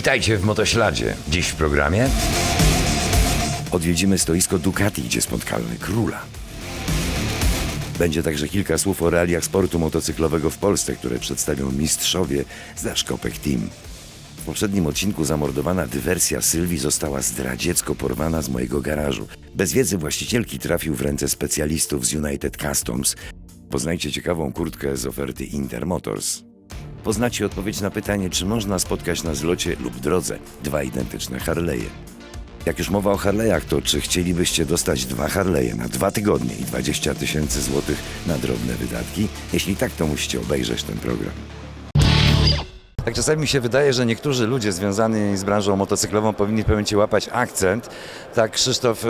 Witajcie w Motośladzie. Dziś w programie odwiedzimy stoisko Ducati, gdzie spotkamy króla. Będzie także kilka słów o realiach sportu motocyklowego w Polsce, które przedstawią mistrzowie z Daszkopek Team. W poprzednim odcinku zamordowana dywersja Sylwii została zdradziecko porwana z mojego garażu. Bez wiedzy właścicielki trafił w ręce specjalistów z United Customs. Poznajcie ciekawą kurtkę z oferty Intermotors. Poznacie odpowiedź na pytanie, czy można spotkać na zlocie lub drodze dwa identyczne Harley'e. Jak już mowa o Harley'ach, to czy chcielibyście dostać dwa Harley'e na dwa tygodnie i 20 tysięcy złotych na drobne wydatki? Jeśli tak, to musicie obejrzeć ten program. Tak czasami mi się wydaje, że niektórzy ludzie związani z branżą motocyklową powinni w pewnym łapać akcent. Tak Krzysztof e,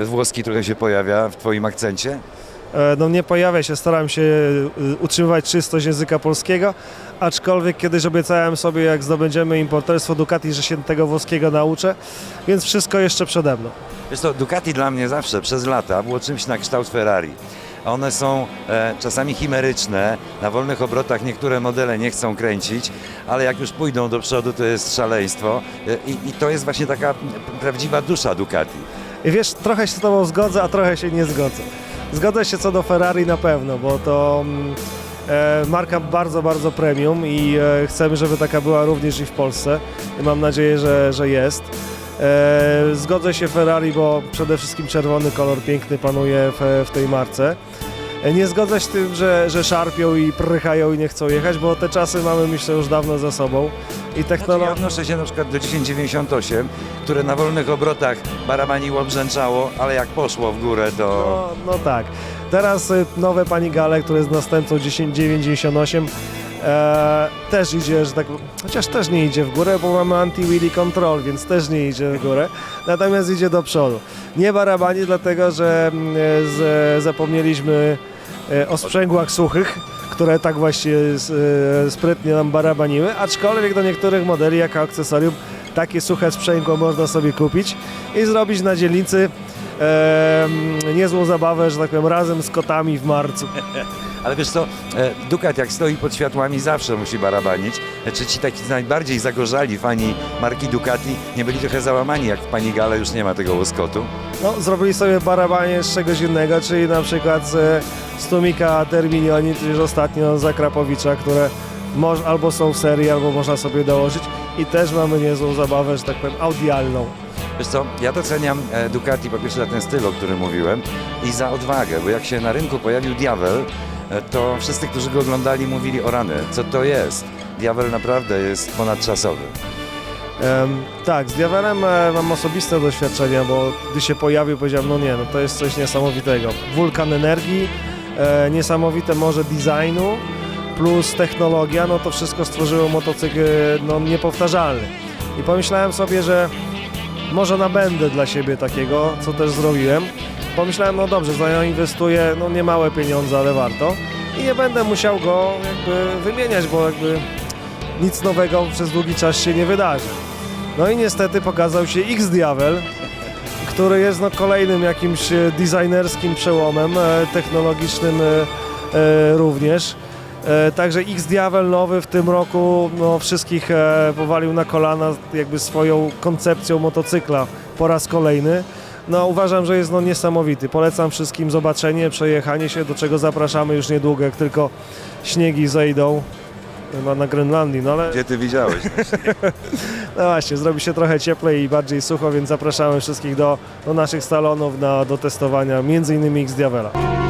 e, Włoski trochę się pojawia w twoim akcencie. E, No nie pojawia się, staram się e, utrzymywać czystość języka polskiego, aczkolwiek kiedyś obiecałem sobie, jak zdobędziemy importerstwo Ducati, że się tego włoskiego nauczę, więc wszystko jeszcze przede mną. Wiesz to Ducati dla mnie zawsze przez lata było czymś na kształt Ferrari. One są e, czasami chimeryczne, na wolnych obrotach niektóre modele nie chcą kręcić, ale jak już pójdą do przodu, to jest szaleństwo e, i, i to jest właśnie taka prawdziwa dusza Ducati. I wiesz, trochę się z Tobą zgodzę, a trochę się nie zgodzę. Zgodzę się co do Ferrari na pewno, bo to mm, marka bardzo, bardzo premium i e, chcemy, żeby taka była również i w Polsce. I mam nadzieję, że, że jest. E, zgodzę się Ferrari, bo przede wszystkim czerwony kolor piękny panuje w, w tej marce. E, Nie zgodzę się z tym, że, że szarpią i prychają i nie chcą jechać, bo te czasy mamy myślę już dawno za sobą. I Znaczy, technologia... ja odnoszę się na przykład do 1098, które na wolnych obrotach barabaniło, brzęczało, ale jak poszło w górę, to... No, no tak. Teraz y, nowe Panigale, które jest następcą 1098, e, też idzie, że tak, chociaż też nie idzie w górę, bo mamy anti-wheelie control, więc też nie idzie w górę, natomiast idzie do przodu. Nie barabani, dlatego że mm, z, zapomnieliśmy e, o sprzęgłach suchych, które tak właśnie e, sprytnie nam barabaniły, aczkolwiek do niektórych modeli jako akcesorium takie suche sprzęgło można sobie kupić i zrobić na dzielnicy em, niezłą zabawę, że tak powiem, razem z kotami w marcu. Ale wiesz co, e, Ducat jak stoi pod światłami zawsze musi barabanić. E, Czy ci taki najbardziej zagorzali fani marki Ducati nie byli trochę załamani, jak w Panigale już nie ma tego łoskotu? No, zrobili sobie barabanie z czegoś innego, czyli na przykład z, z Tumika Terminioni, czyli ostatnio z Krapowicza, które moż, albo są w serii, albo można sobie dołożyć i też mamy niezłą zabawę, że tak powiem, audialną. Wiesz co, ja doceniam e, Ducati po pierwsze za ten styl, o którym mówiłem i za odwagę, bo jak się na rynku pojawił Diavel, e, to wszyscy, którzy go oglądali mówili o rany, co to jest? Diavel naprawdę jest ponadczasowy. Em, tak, z Diavelem e, mam osobiste doświadczenia, bo gdy się pojawił, powiedziałem, no nie, no to jest coś niesamowitego. Wulkan energii, e, niesamowite morze designu, plus technologia, no to wszystko stworzyło motocykl e, no, niepowtarzalny. I pomyślałem sobie, że może nabędę dla siebie takiego, co też zrobiłem. Pomyślałem, no dobrze, zainwestuję, no nie małe pieniądze, ale warto. I nie będę musiał go jakby wymieniać, bo jakby nic nowego przez długi czas się nie wydarzy. No i niestety pokazał się X-Diavel, który jest no kolejnym jakimś e, designerskim przełomem, e, technologicznym e, również. E, Także X-Diavel nowy w tym roku no, wszystkich e, powalił na kolana jakby swoją koncepcją motocykla po raz kolejny. No uważam, że jest no niesamowity. Polecam wszystkim zobaczenie, przejechanie się, do czego zapraszamy już niedługo, jak tylko śniegi zejdą chyba na Grenlandii, no ale Gdzie ty widziałeś? no właśnie, zrobi się trochę cieplej i bardziej sucho, więc zapraszamy wszystkich do, do naszych salonów na, do testowania m.in. X-Diavela. Jesteśmy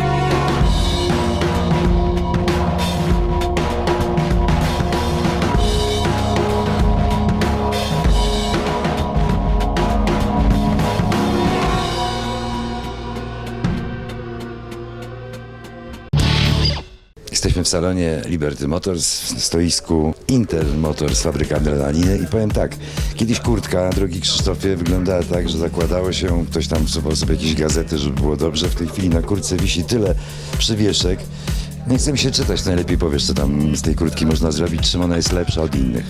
salonie Liberty Motors, w stoisku Intel Motors, fabryka adrenaliny i powiem tak, kiedyś kurtka, drogi Krzysztofie, wyglądała tak, że zakładało się, ktoś tam wsuwał sobie jakieś gazety, żeby było dobrze, w tej chwili na kurtce wisi tyle przywieszek, Nie chcę mi się czytać, najlepiej powiesz, co tam z tej kurtki można zrobić, czym ona jest lepsza od innych.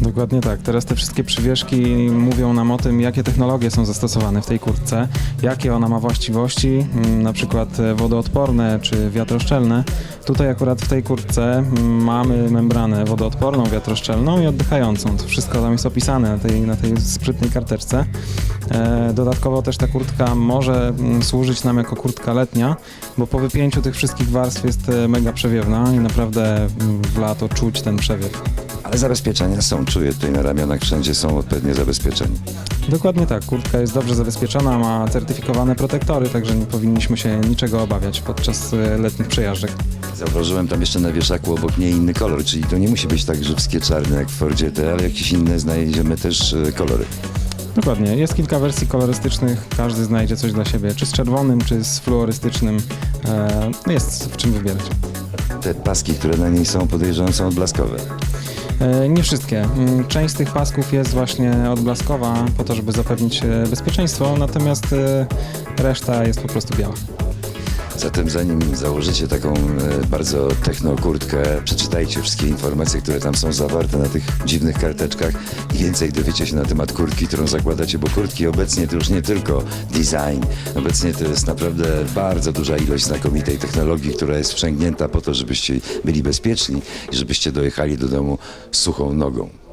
Dokładnie tak. Teraz te wszystkie przywieszki mówią nam o tym, jakie technologie są zastosowane w tej kurtce, jakie ona ma właściwości, mm, na przykład e, wodoodporne czy wiatroszczelne. Tutaj akurat w tej kurtce mm, mamy membranę wodoodporną, wiatroszczelną i oddychającą. To wszystko tam jest opisane na tej, na tej sprytnej karteczce. E, Dodatkowo też ta kurtka może mm, służyć nam jako kurtka letnia, bo po wypięciu tych wszystkich warstw jest e, mega przewiewna i naprawdę w lato czuć ten przewiew. Ale zabezpieczenia są, czuję tutaj na ramionach, wszędzie są odpowiednie zabezpieczenia. Dokładnie tak. Kurtka jest dobrze zabezpieczona, ma certyfikowane protektory, także nie powinniśmy się niczego obawiać podczas e, letnich przejażdżek. Zauważyłem tam jeszcze na wieszaku obok niej inny kolor, czyli to nie musi być tak żywskie czarne jak w Fordzie T, ale jakieś inne znajdziemy też e, kolory. Dokładnie. Jest kilka wersji kolorystycznych, każdy znajdzie coś dla siebie, czy z czerwonym, czy z fluorystycznym. E, jest w czym wybierać. Te paski, które na niej są, podejrzewam, są odblaskowe. E, nie wszystkie. Mm, Część z tych pasków jest właśnie odblaskowa po to, żeby zapewnić e, bezpieczeństwo, natomiast e, reszta jest po prostu biała. Zatem zanim założycie taką e, bardzo techno kurtkę, przeczytajcie wszystkie informacje, które tam są zawarte na tych dziwnych karteczkach i więcej dowiecie się na temat kurtki, którą zakładacie, bo kurtki obecnie to już nie tylko design, obecnie to jest naprawdę bardzo duża ilość znakomitej technologii, która jest wprzęgnięta po to, żebyście byli bezpieczni i żebyście dojechali do domu suchą nogą.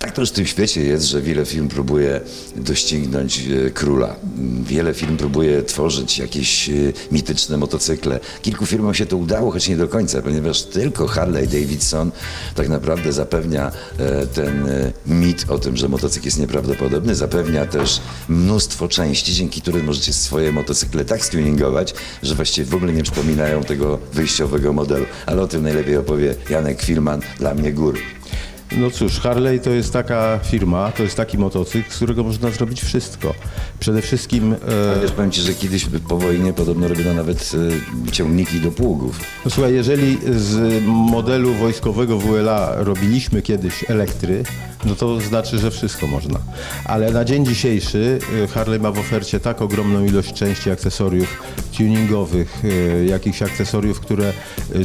Tak to już w tym świecie jest, że wiele firm próbuje doścignąć e, króla. Wiele firm próbuje tworzyć jakieś e, mityczne motocykle. Kilku firmom się to udało, choć nie do końca, ponieważ tylko Harley Davidson tak naprawdę zapewnia e, ten mit o tym, że motocykl jest nieprawdopodobny, zapewnia też mnóstwo części, dzięki którym możecie swoje motocykle tak stuningować, że właściwie w ogóle nie przypominają tego wyjściowego modelu. Ale o tym najlepiej opowie Janek Filman, dla mnie gór. No cóż, Harley to jest taka firma, to jest taki motocykl, z którego można zrobić wszystko. Przede wszystkim, Ale e, wiesz, powiem ci, że kiedyś po wojnie podobno robiono nawet e, ciągniki do pługów. no słuchaj, jeżeli z modelu wojskowego WLA robiliśmy kiedyś elektry, no to znaczy, że wszystko można. Ale na dzień dzisiejszy e, Harley ma w ofercie tak ogromną ilość części, akcesoriów tuningowych, e, jakichś akcesoriów, które,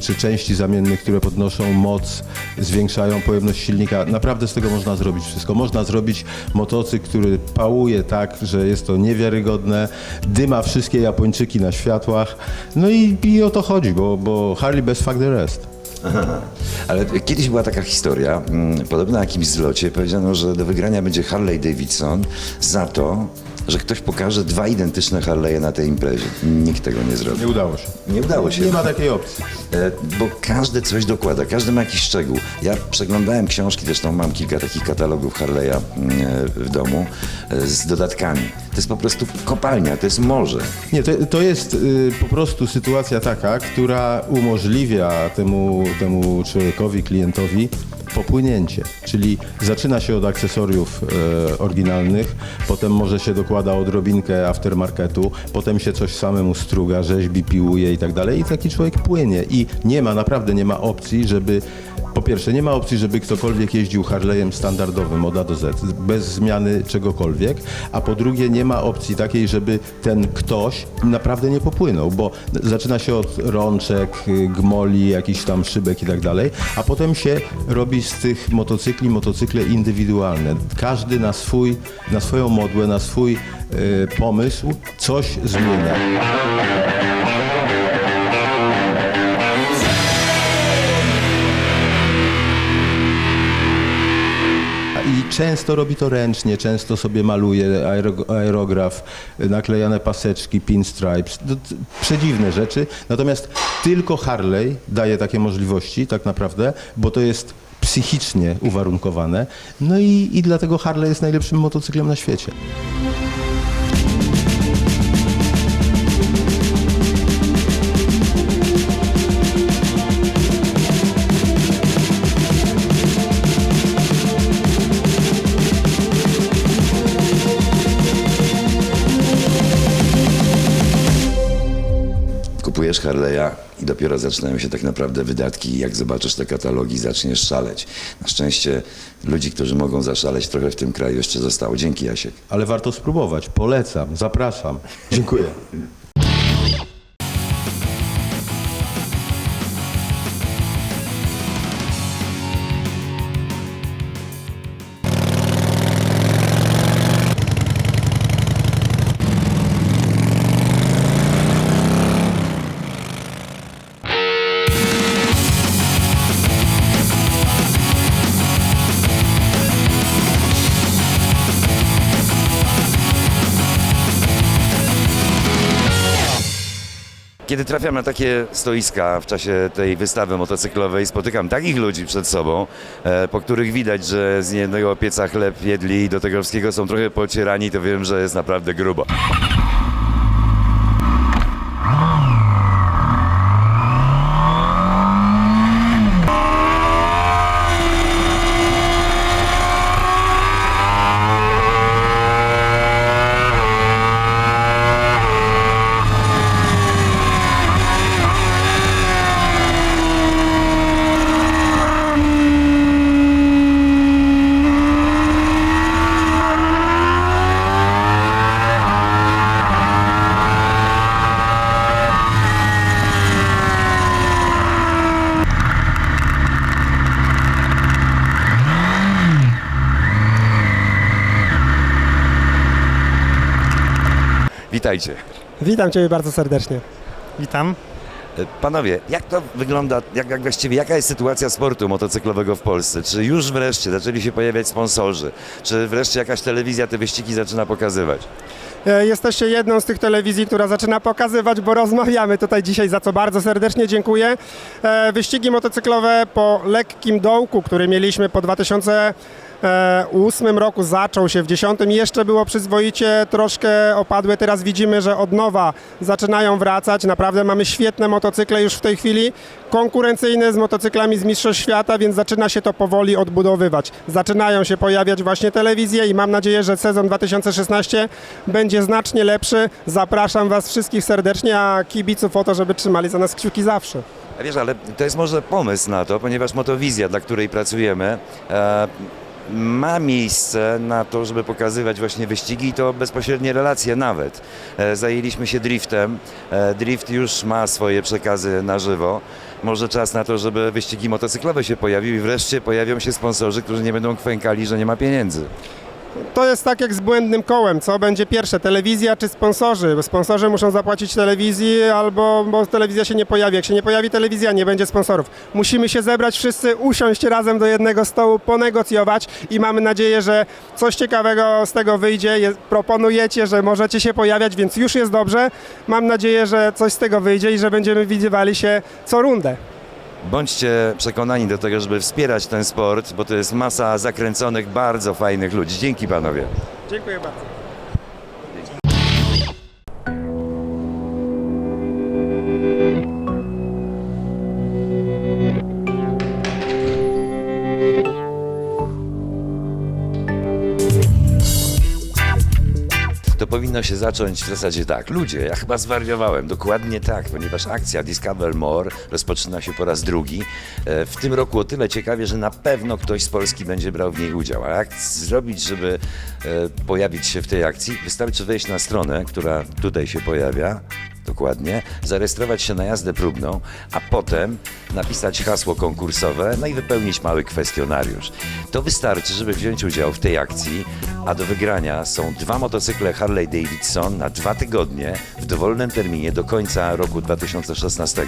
czy części zamiennych, które podnoszą moc, zwiększają pojemność silnika. Naprawdę z tego można zrobić wszystko. Można zrobić motocykl, który pałuje tak, że jest to niewiarygodne, dyma wszystkie Japończyki na światłach. No i, i o to chodzi, bo, bo Harley bez fuck the rest. Ale kiedyś była taka historia, mm, podobno na jakimś zlocie powiedziano, że do wygrania będzie Harley Davidson za to, że ktoś pokaże dwa identyczne Harley'e na tej imprezie. Nikt tego nie zrobił. Nie udało się. Nie udało się. Nie ma takiej opcji. E, Bo każdy coś dokłada, każdy ma jakiś szczegół. Ja przeglądałem książki, zresztą mam kilka takich katalogów Harley'a mm, e, w domu e, z dodatkami. To jest po prostu kopalnia, to jest morze. Nie, to, to jest y, po prostu sytuacja taka, która umożliwia temu, temu człowiekowi, klientowi popłynięcie. Czyli zaczyna się od akcesoriów e, oryginalnych, potem może się dokłada odrobinkę aftermarketu, potem się coś samemu struga, rzeźbi, piłuje i tak dalej i taki człowiek płynie. I nie ma, naprawdę nie ma opcji, żeby po pierwsze, nie ma opcji, żeby ktokolwiek jeździł Harley'em standardowym od A do Z, bez zmiany czegokolwiek, a po drugie nie ma opcji takiej, żeby ten ktoś naprawdę nie popłynął, bo zaczyna się od rączek, gmoli, jakichś tam szybek i tak dalej, a potem się robi z tych motocykli motocykle indywidualne. Każdy na swój, na swoją modłę, na swój y, pomysł coś zmienia. Często robi to ręcznie, często sobie maluje aero, aerograf, naklejane paseczki, pinstripes, przedziwne rzeczy. Natomiast tylko Harley daje takie możliwości tak naprawdę, bo to jest psychicznie uwarunkowane. No i, i dlatego Harley jest najlepszym motocyklem na świecie. Kupujesz Harley'a i dopiero zaczynają się tak naprawdę wydatki. Jak zobaczysz te katalogi, zaczniesz szaleć. Na szczęście ludzi, którzy mogą zaszaleć, trochę w tym kraju jeszcze zostało. Dzięki, Jasiek. Ale warto spróbować. Polecam, zapraszam. Dziękuję. Kiedy trafiam na takie stoiska w czasie tej wystawy motocyklowej, spotykam takich ludzi przed sobą, e, po których widać, że z jednego pieca chleb jedli i do tego wszystkiego są trochę pocierani, to wiem, że jest naprawdę grubo. Witajcie. Witam Ciebie bardzo serdecznie. Witam. E, Panowie, jak to wygląda, jak, jak właściwie, jaka jest sytuacja sportu motocyklowego w Polsce? Czy już wreszcie zaczęli się pojawiać sponsorzy? Czy wreszcie jakaś telewizja te wyścigi zaczyna pokazywać? E, Jesteście jedną z tych telewizji, która zaczyna pokazywać, bo rozmawiamy tutaj dzisiaj, za co bardzo serdecznie dziękuję. E, Wyścigi motocyklowe po lekkim dołku, który mieliśmy po 2008 roku, zaczął się w 10 i jeszcze było przyzwoicie, troszkę opadły. Teraz widzimy, że od nowa zaczynają wracać. Naprawdę mamy świetne motocykle już w tej chwili, konkurencyjne z motocyklami z Mistrzostw Świata, więc zaczyna się to powoli odbudowywać. Zaczynają się pojawiać właśnie telewizje i mam nadzieję, że sezon 2016 będzie znacznie lepszy. Zapraszam Was wszystkich serdecznie, a kibiców o to, żeby trzymali za nas kciuki zawsze. Wiesz, ale to jest może pomysł na to, ponieważ Motowizja, dla której pracujemy, e, ma miejsce na to, żeby pokazywać właśnie wyścigi i to bezpośrednie relacje nawet. E, zajęliśmy się driftem. E, drift już ma swoje przekazy na żywo. Może czas na to, żeby wyścigi motocyklowe się pojawiły i wreszcie pojawią się sponsorzy, którzy nie będą kwękali, że nie ma pieniędzy. To jest tak jak z błędnym kołem. Co będzie pierwsze, telewizja czy sponsorzy? Sponsorzy muszą zapłacić telewizji albo bo telewizja się nie pojawi. Jak się nie pojawi telewizja, nie będzie sponsorów. Musimy się zebrać wszyscy, usiąść razem do jednego stołu, ponegocjować i mamy nadzieję, że coś ciekawego z tego wyjdzie. Je, proponujecie, że możecie się pojawiać, więc już jest dobrze. Mam nadzieję, że coś z tego wyjdzie i że będziemy widywali się co rundę. Bądźcie przekonani do tego, żeby wspierać ten sport, bo to jest masa zakręconych, bardzo fajnych ludzi. Dzięki panowie. Dziękuję bardzo. Powinno się zacząć w zasadzie tak. Ludzie, ja chyba zwariowałem. Dokładnie tak, ponieważ akcja Discover More rozpoczyna się po raz drugi. E, W tym roku o tyle ciekawie, że na pewno ktoś z Polski będzie brał w niej udział. A jak zrobić, żeby e, pojawić się w tej akcji? Wystarczy wejść na stronę, która tutaj się pojawia. Dokładnie, zarejestrować się na jazdę próbną, a potem napisać hasło konkursowe, no i wypełnić mały kwestionariusz. To wystarczy, żeby wziąć udział w tej akcji, a do wygrania są dwa motocykle Harley Davidson na dwa tygodnie w dowolnym terminie do końca roku 2016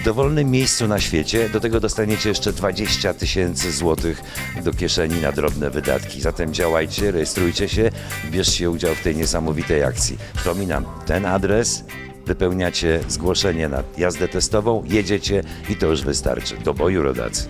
w dowolnym miejscu na świecie. Do tego dostaniecie jeszcze 20 tysięcy złotych do kieszeni na drobne wydatki. Zatem działajcie, rejestrujcie się, bierzcie udział w tej niesamowitej akcji. Przypominam, ten adres wypełniacie zgłoszenie na jazdę testową, jedziecie i to już wystarczy. Do boju rodacy.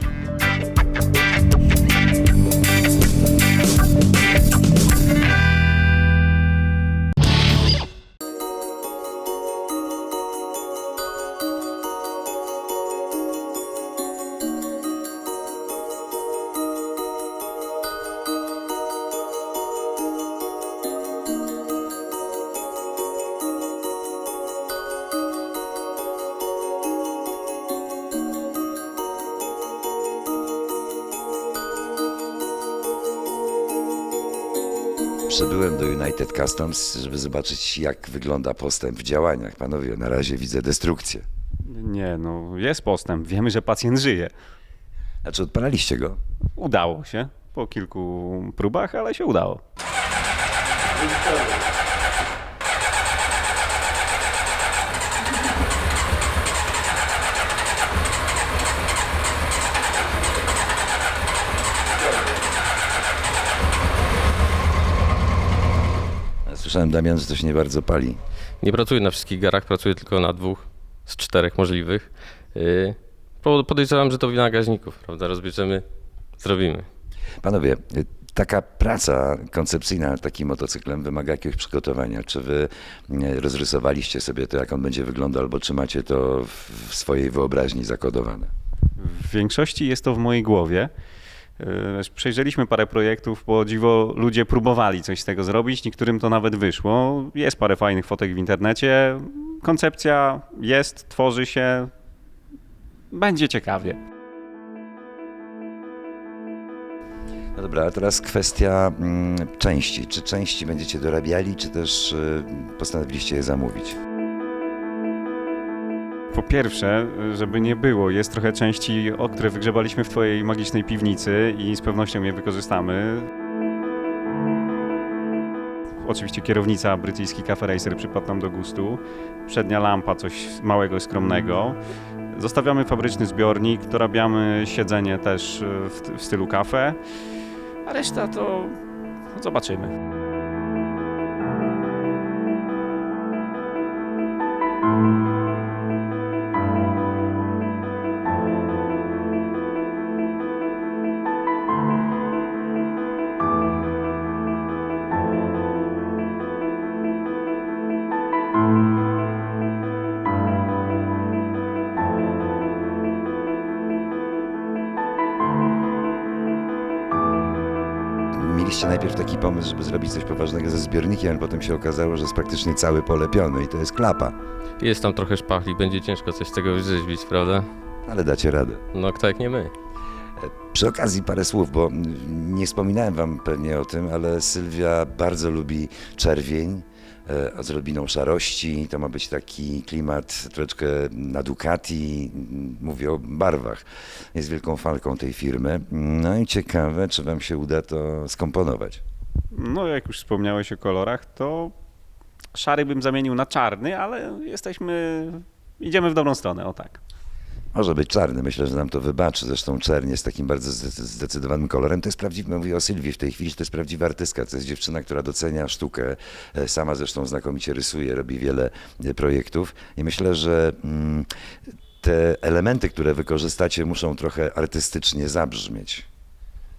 Customs, żeby zobaczyć, jak wygląda postęp w działaniach. Panowie, na razie widzę destrukcję. Nie, no jest postęp. Wiemy, że pacjent żyje. Znaczy, odpalaliście go? Udało się po kilku próbach, ale się udało. Słyszałem, Damian, że to się nie bardzo pali. Nie pracuję na wszystkich garach, pracuję tylko na dwóch. z czterech możliwych. Po- Podejrzewam, że to wina gaźników, prawda? Rozbierzemy, zrobimy. Panowie, y, taka praca koncepcyjna nad takim motocyklem wymaga jakiegoś przygotowania. Czy wy y, rozrysowaliście sobie to, jak on będzie wyglądał, albo czy macie to w swojej wyobraźni zakodowane? W większości jest to w mojej głowie. Yy, Przejrzeliśmy parę projektów, bo dziwo ludzie próbowali coś z tego zrobić, niektórym to nawet wyszło. Jest parę fajnych fotek w internecie. Koncepcja jest, tworzy się. Będzie ciekawie. No dobra, a teraz kwestia mm, części. Czy części będziecie dorabiali, czy też y, postanowiliście je zamówić? Po pierwsze, żeby nie było, jest trochę części, o które wygrzebaliśmy w Twojej magicznej piwnicy i z pewnością je wykorzystamy. Oczywiście kierownica brytyjski Cafe Racer przypadł nam do gustu. Przednia lampa, coś małego, skromnego. Zostawiamy fabryczny zbiornik, dorabiamy siedzenie też w, w stylu kafe, a reszta to zobaczymy. Mieliście najpierw taki pomysł, żeby zrobić coś poważnego ze zbiornikiem, ale potem się okazało, że jest praktycznie cały polepiony i to jest klapa. Jest tam trochę szpachli, będzie ciężko coś z tego wyrzeźbić, prawda? Ale dacie radę. No kto jak nie my. Przy okazji parę słów, bo nie wspominałem wam pewnie o tym, ale Sylwia bardzo lubi czerwień e, z odrobiną szarości. To ma być taki klimat troszeczkę na Ducati. Mówię o barwach. Jest wielką falką tej firmy. No i ciekawe, czy wam się uda to skomponować. No, jak już wspomniałeś o kolorach, to szary bym zamienił na czarny, ale jesteśmy. Idziemy w dobrą stronę, o tak. Może być czarny, myślę, że nam to wybaczy. Zresztą czerń jest takim bardzo zde- zdecydowanym kolorem. To jest prawdziwy, mówię o Sylwii w tej chwili, to jest prawdziwa artystka. To jest dziewczyna, która docenia sztukę. E, Sama zresztą znakomicie rysuje, robi wiele e, projektów. I myślę, że mm, te elementy, które wykorzystacie, muszą trochę artystycznie zabrzmieć.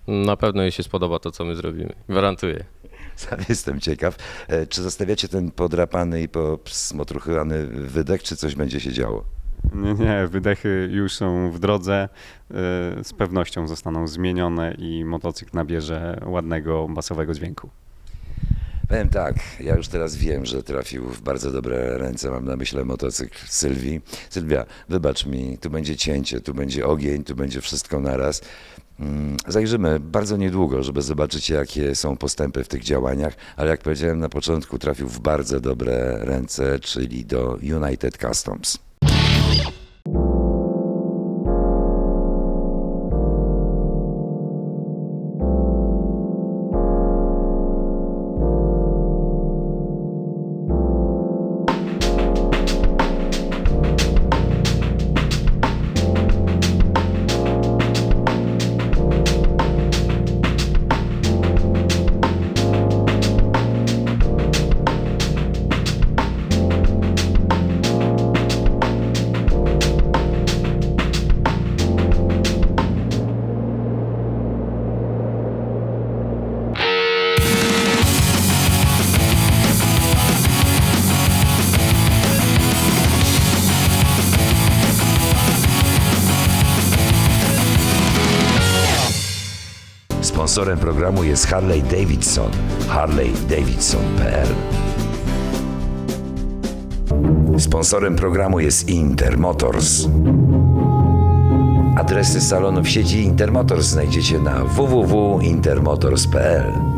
Na pewno jej się spodoba to, co my zrobimy. Gwarantuję. Sam jestem ciekaw. E, Czy zostawiacie ten podrapany i posmotruchany wydech, czy coś będzie się działo? Nie, nie, wydechy już są w drodze. y, Z pewnością zostaną zmienione i motocykl nabierze ładnego, basowego dźwięku. Powiem tak, ja już teraz wiem, że trafił w bardzo dobre ręce. Mam na myśli motocykl Sylwii. Sylwia, wybacz mi, tu będzie cięcie, tu będzie ogień, tu będzie wszystko naraz. Mm, Zajrzymy bardzo niedługo, żeby zobaczyć, jakie są postępy w tych działaniach, ale jak powiedziałem na początku, trafił w bardzo dobre ręce, czyli do United Customs. Yeah. Sponsorem programu jest Harley Davidson. harleydavidson.pl Sponsorem programu jest Inter Motors. Adresy salonów sieci Intermotors znajdziecie na www.intermotors.pl